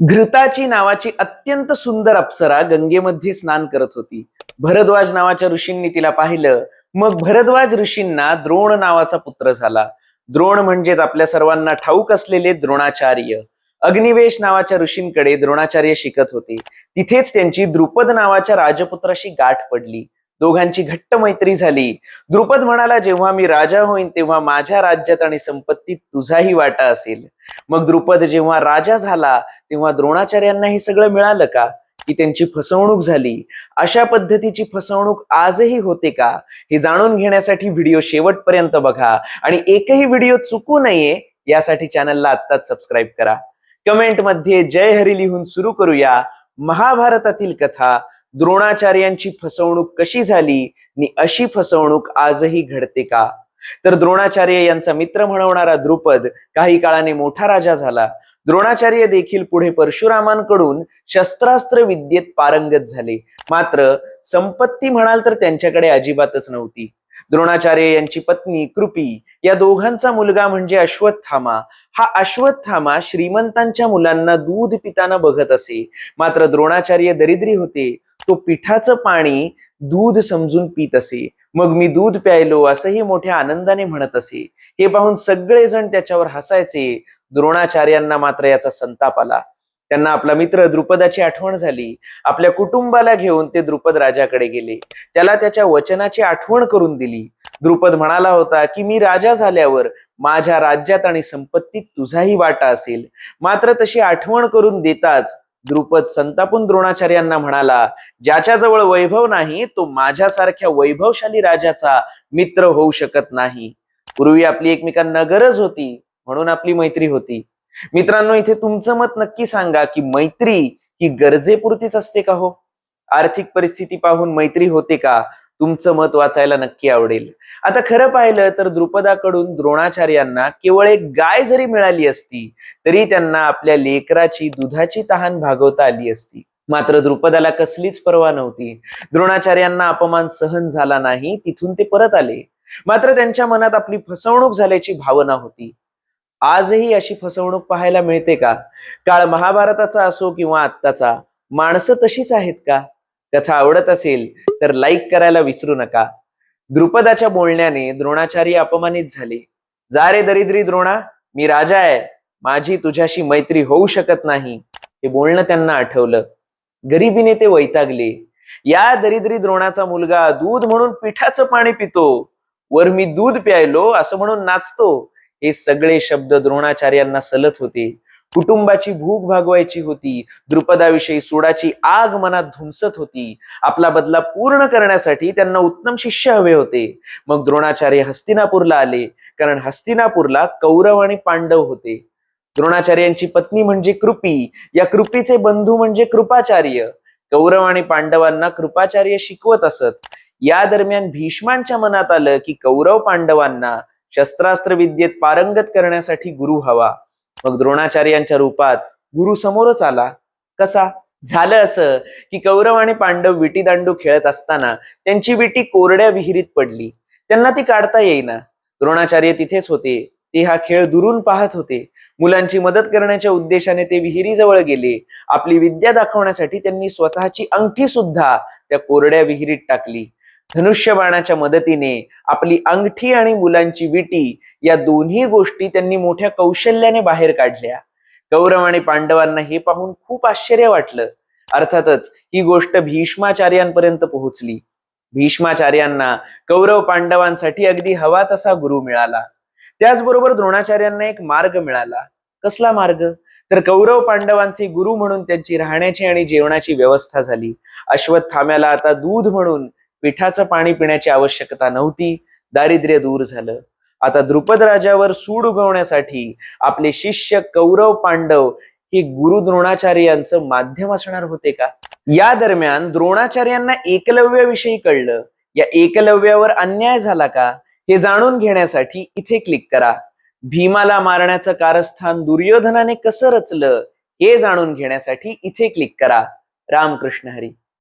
घृताची नावाची अत्यंत सुंदर अप्सरा गंगेमध्ये स्नान करत होती. भरद्वाज नावाच्या ऋषींनी तिला पाहिलं. मग भरद्वाज ऋषींना द्रोण नावाचा पुत्र झाला. द्रोण म्हणजेच आपल्या सर्वांना ठाऊक असलेले द्रोणाचार्य. अग्निवेश नावाच्या ऋषींकडे द्रोणाचार्य शिकत होते. तिथेच त्यांची द्रुपद नावाच्या राजपुत्राशी गाठ पडली. दोघांची घट्ट मैत्री झाली. द्रुपद म्हणाला जेव्हा मी राजा होईन तेव्हा माझ्या राज्यात आणि संपत्तीत तुझाही वाटा असेल. मग द्रुपद जेव्हा राजा झाला तेव्हा द्रोणाचार्यांना हे सगळं मिळालं का? की त्यांची फसवणूक झाली. अशा पद्धतीची फसवणूक आजही होते का? हे जाणून घेण्यासाठी व्हिडिओ शेवटपर्यंत बघा. आणि एकही व्हिडिओ चुकू नये यासाठी चॅनलला आत्ताच सबस्क्राईब करा. कमेंटमध्ये जय हरी लिहून सुरू करूया. महाभारतातील कथा द्रोणाचार्यांची फसवणूक कशी झाली? आणि अशी फसवणूक आजही घडते का? तर द्रोणाचार्य यांचा मित्र म्हणवणारा द्रुपद काही काळाने मोठा राजा झाला. द्रोणाचार्य देखील पुढे परशुरामांकडून शस्त्रास्त्र विद्येत पारंगत झाले. मात्र संपत्ती म्हणाल तर त्यांच्याकडे अजिबातच नव्हती. द्रोणाचार्य यांची पत्नी कृपी या दोघांचा मुलगा म्हणजे अश्वत्थामा. हा अश्वत्थामा श्रीमंतांच्या मुलांना दूध पिताना बघत असे. मात्र द्रोणाचार्य दरिद्री होते. तो पिठाचं पाणी दूध समजून पित असे. मग मी दूध प्यायलो असंही मोठ्या आनंदाने म्हणत असे. हे पाहून सगळेजण त्याच्यावर हसायचे. द्रोणाचार्यांना मात्र याचा संताप आला. त्यांना आपला मित्र द्रुपदाची आठवण झाली. आपल्या कुटुंबाला घेऊन ते द्रुपद राजाकडे गेले. त्याला त्याच्या वचनाची आठवण करून दिली. द्रुपद म्हणाला होता की मी राजा झाल्यावर माझ्या राज्यात आणि संपत्तीत तुझाही वाटा असेल. मात्र तशी आठवण करून देताच द्रुपद संतापून द्रोणाचार्यांना म्हणाला ज्याच्याजवळ वैभव नाही तो माझ्यासारख्या वैभवशाली राजाचा मित्र होऊ शकत नाही. पूर्वी आपली एकमेकांना गरज होती. म्हणून आपली मैत्री होती. मित्रांनो इथे तुमचं मत नक्की सांगा की मैत्री ही गरजेपुरतीच असते का हो? आर्थिक परिस्थिती पाहून मैत्री होते का? तुमचं मत वाचायला नक्की आवडेल. आता खरं पाहिलं तर द्रुपदाकडून द्रोणाचार्यांना केवळ एक गाय जरी मिळाली असती तरी त्यांना आपल्या लेकराची दुधाची तहान भागवता आली असती. मात्र द्रुपदाला कसलीच पर्वा नव्हती. द्रोणाचार्यांना अपमान सहन झाला नाही तिथून ते परत आले. मात्र त्यांच्या मनात आपली फसवणूक झाल्याची भावना होती. आजही अशी फसवणूक पाहायला मिळते का? काळ महाभारताचा असो किंवा आत्ताचा माणसं तशीच आहेत का? कथा आवडत असेल तर लाईक करायला विसरू नका. द्रुपदाच्या बोलण्याने द्रोणाचार्य अपमानित झाले. जा रे दरिद्री द्रोणा मी राजा आहे. माझी तुझ्याशी मैत्री होऊ शकत नाही. हे बोलणं त्यांना आठवलं. गरिबीने ते वैतागले. या दरिद्री द्रोणाचा मुलगा दूध म्हणून पिठाचं पाणी पितो. वर मी दूध प्यायलो असं म्हणून नाचतो. हे सगळे शब्द द्रोणाचार्यांना सलत होते. कुटुंबाची भूक भागवायची होती. द्रुपदाविषयी सोडाची आग मनात धुमसत होती. आपला बदला पूर्ण करण्यासाठी त्यांना उत्तम शिष्य हवे होते. मग द्रोणाचार्य हस्तिनापूरला आले. कारण हस्तिनापूरला कौरव आणि पांडव होते. द्रोणाचार्यांची पत्नी म्हणजे कृपी. या कृपीचे बंधू म्हणजे कृपाचार्य. कौरव आणि पांडवांना कृपाचार्य शिकवत असत. या दरम्यान भीष्मांच्या मनात आलं की कौरव पांडवांना शस्त्रास्त्र विद्येत पारंगत करण्यासाठी गुरु हवा. मग द्रोणाचार्यांच्या रूपात गुरु समोरच आला. कसा? झालं असं की कौरव आणि पांडव विटी दांडू खेळत असताना त्यांची विटी कोरड्या विहिरीत पडली. त्यांना ती काढता येईना. द्रोणाचार्य तिथेच होते. ते हा खेळ दुरून पाहत होते. मुलांची मदत करण्याच्या उद्देशाने ते विहिरीजवळ गेले. आपली विद्या दाखवण्यासाठी त्यांनी स्वतःची अंगठी सुद्धा त्या कोरड्या विहिरीत टाकली. धनुष्यबाणाच्या मदतीने आपली अंगठी आणि मुलांची विटी या दोन्ही गोष्टी त्यांनी मोठ्या कौशल्याने बाहेर काढल्या. कौरव आणि पांडवांना हे पाहून खूप आश्चर्य वाटलं. अर्थातच ही गोष्ट भीष्माचार्यांपर्यंत पोहोचली. भीष्माचार्यांना कौरव पांडवांसाठी अगदी हवा तसा गुरु मिळाला. त्याचबरोबर द्रोणाचार्यांना एक मार्ग मिळाला. कसला मार्ग? तर कौरव पांडवांचे गुरु म्हणून त्यांची राहण्याची आणि जेवणाची व्यवस्था झाली. अश्वत्थाम्याला आता दूध म्हणून पिठाचं पाणी पिण्याची आवश्यकता नव्हती. दारिद्र्य दूर झालं. आता द्रुपद राजावर सूड उगवण्यासाठी आपले शिष्य कौरव पांडव हे गुरु द्रोणाचार्य यांचं माध्यम असणार होते का? या दरम्यान द्रोणाचार्यांना एकलव्याविषयी कळलं. या एकलव्यावर अन्याय झाला का? हे जाणून घेण्यासाठी इथे क्लिक करा. भीमाला मारण्याचं कारस्थान दुर्योधनाने कसं रचलं? हे जाणून घेण्यासाठी इथे क्लिक करा. रामकृष्ण हरी.